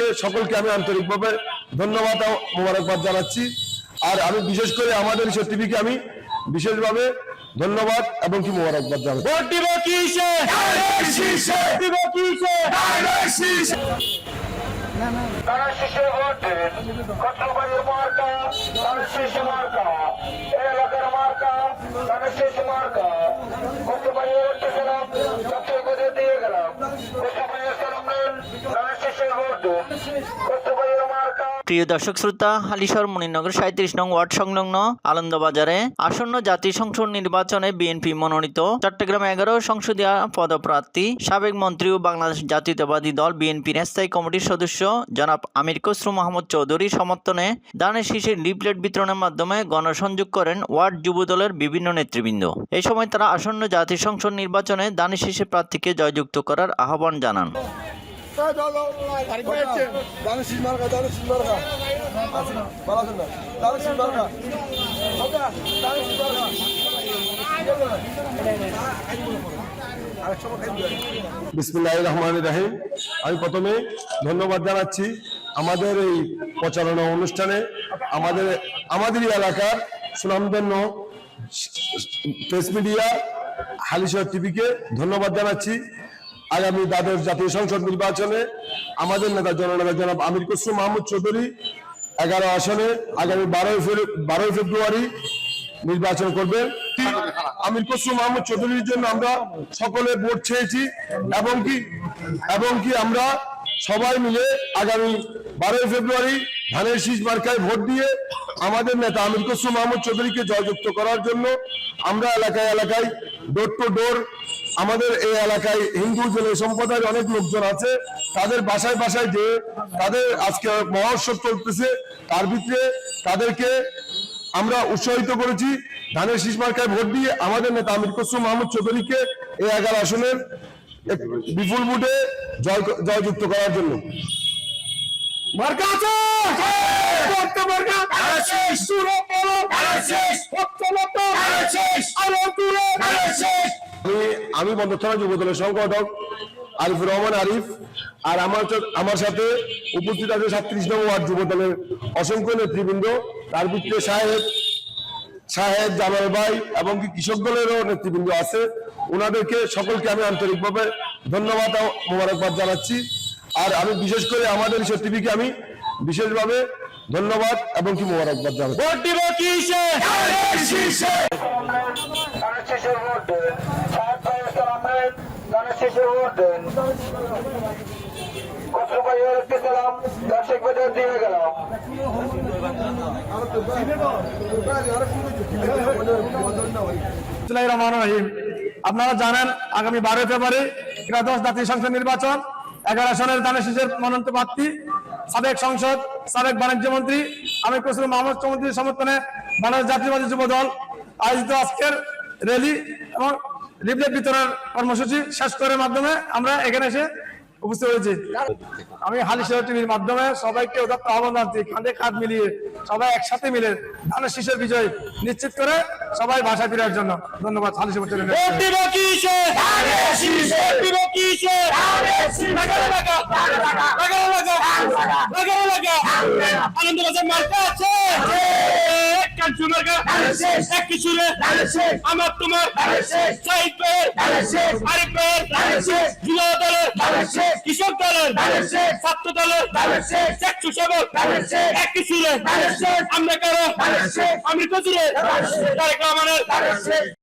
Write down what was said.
ওনাদেরকে সকলকে আমি আন্তরিকভাবে ধন্যবাদ ও মোবারকবাদ জানাচ্ছি। আর আমি বিশেষ করে আমাদের টিভিকে আমি বিশেষভাবে ধন্যবাদ এবং কি মোবারকবাদ জানাচ্ছি। প্রিয় দর্শক শ্রোতা হালিশহর মনিনগর সাঁত্রিশ নং ওয়ার্ড সংলগ্ন আনন্দবাজারে আসন্ন জাতীয় সংসদ নির্বাচনে বিএনপি মনোনীত চট্টগ্রাম এগারো সংসদীয় পদপ্রার্থী, সাবেক মন্ত্রী ও বাংলাদেশ জাতীয়তাবাদী দল বিএনপির স্থায়ী কমিটির সদস্য জনাব আমির খসরু মোহাম্মদ চৌধুরীর সমর্থনে দানের শীষের লিফলেট বিতরণের মাধ্যমে গণসংযোগ করেন ওয়ার্ড যুব দলের বিভিন্ন নেতৃবৃন্দ। এই সময় তারা আসন্ন জাতীয় সংসদ নির্বাচনে দানের শীষের প্রার্থীকে জয়যুক্ত করার আহ্বান জানান। আমি প্রথমে ধন্যবাদ জানাচ্ছি আমাদের এই প্রচারণা অনুষ্ঠানে, আমাদের আমাদের এলাকার সুনামধন্য প্রেস মিডিয়া হালিশহর টিভিকে ধন্যবাদ জানাচ্ছি। আগামী দ্বাদশ জাতীয় সংসদ নির্বাচনে আমাদের নেতা জননেতা জনাব আমির খসরু মাহমুদ চৌধুরী এগারো আসনে আগামী বারোই বারোই ফেব্রুয়ারি নির্বাচন করবেন। আমির খসরু মাহমুদ চৌধুরীর জন্য আমরা সকলে ভোট চেয়েছি এবং কি এবং কি আমরা সবাই মিলে আগামী বারোই ফেব্রুয়ারি ধানের শীষ মার্কায় ভোট দিয়ে আমাদের নেতা আমির খসরু মাহমুদ চৌধুরীকে জয়যুক্ত করার জন্য আমরা এলাকায় এলাকায় ডোর টু ডোর আমাদের এই এলাকায় হিন্দু জেলে সম্প্রদায়ের অনেক লোকজন আছে। তাদের বাসায় বাসায় যে তাদের আজকে মহোৎসব চলতেছে তার ভিতরে তাদেরকে আমরা উৎসাহিত করেছি। ধানের শীষ মার্কায় ভোট দিয়ে আমাদের নেতা আমির খসরু মাহমুদ চৌধুরীকে এই এগারো আসনের বিপুল ভোটে জয় জয়যুক্ত করার জন্য। মার্কা আছে! আমি আমি বন্ধ থানা যুব দলের সংগঠক আরিফুর রহমান আরিফ আর আমার আমার সাথে উপস্থিত আছে সাতত্রিশ নম্বর ওয়ার্ড যুব দলের অসংখ্য নেতৃবৃন্দ তার ভিতরে সাহেব সাহেব জামাল ভাই এবং কি কৃষক দলেরও নেতৃবৃন্দ আছে। ওনাদেরকে সকলকে আমি আন্তরিকভাবে ধন্যবাদ মোবারকবাদ জানাচ্ছি। আর আমি বিশেষ করে আমাদের টিভিকে আমি বিশেষভাবে ধন্যবাদ এবং কি মোবারকবাদ জানাচ্ছি ভোট দিব কিসে তারা শিশু ভোট দেন সাহেব ভাই সালাম নেন দেন গেলাম। আপনারা জানেন আগামী বারোই ফেব্রুয়ারি একাদশ জাতীয় সংসদ নির্বাচন, এগারো সনের দানের শীষের মনোনীত প্রার্থী, সাবেক সংসদ, সাবেক বাণিজ্য মন্ত্রী, আমির খসরু মাহমুদ চৌধুরীর সমর্থনে বাংলাদেশ জাতীয়বাদী যুব দল আয়োজিত আজকের র্যালি এবং লিফলেট বিতরণ কর্মসূচি শেষ করার মাধ্যমে আমরা এখানে এসে উপস্থিত হয়েছি। আমি হালিশহর টিভির মাধ্যমে সবাইকে উদাত্ত আহ্বান জানাচ্ছি কাঁধে কাঁধ মিলিয়ে সবাই একসাথে মিলে ধানের শীষের বিজয় নিশ্চিত করে সবাই বাসায় ফেরার জন্য ধন্যবাদ হালিশহর টিভির আনন্দবাজার মার্কা আছে। কাঞ্চু মার্কা এক কিছুরে আমার তোমার সাইড পের আরিফ পের যুব দলের কৃষক দলের ছাত্র দলের চাকচু সেবক এক কিছুরে আমরা কারও? আমি কচুরে তারেক রহমানের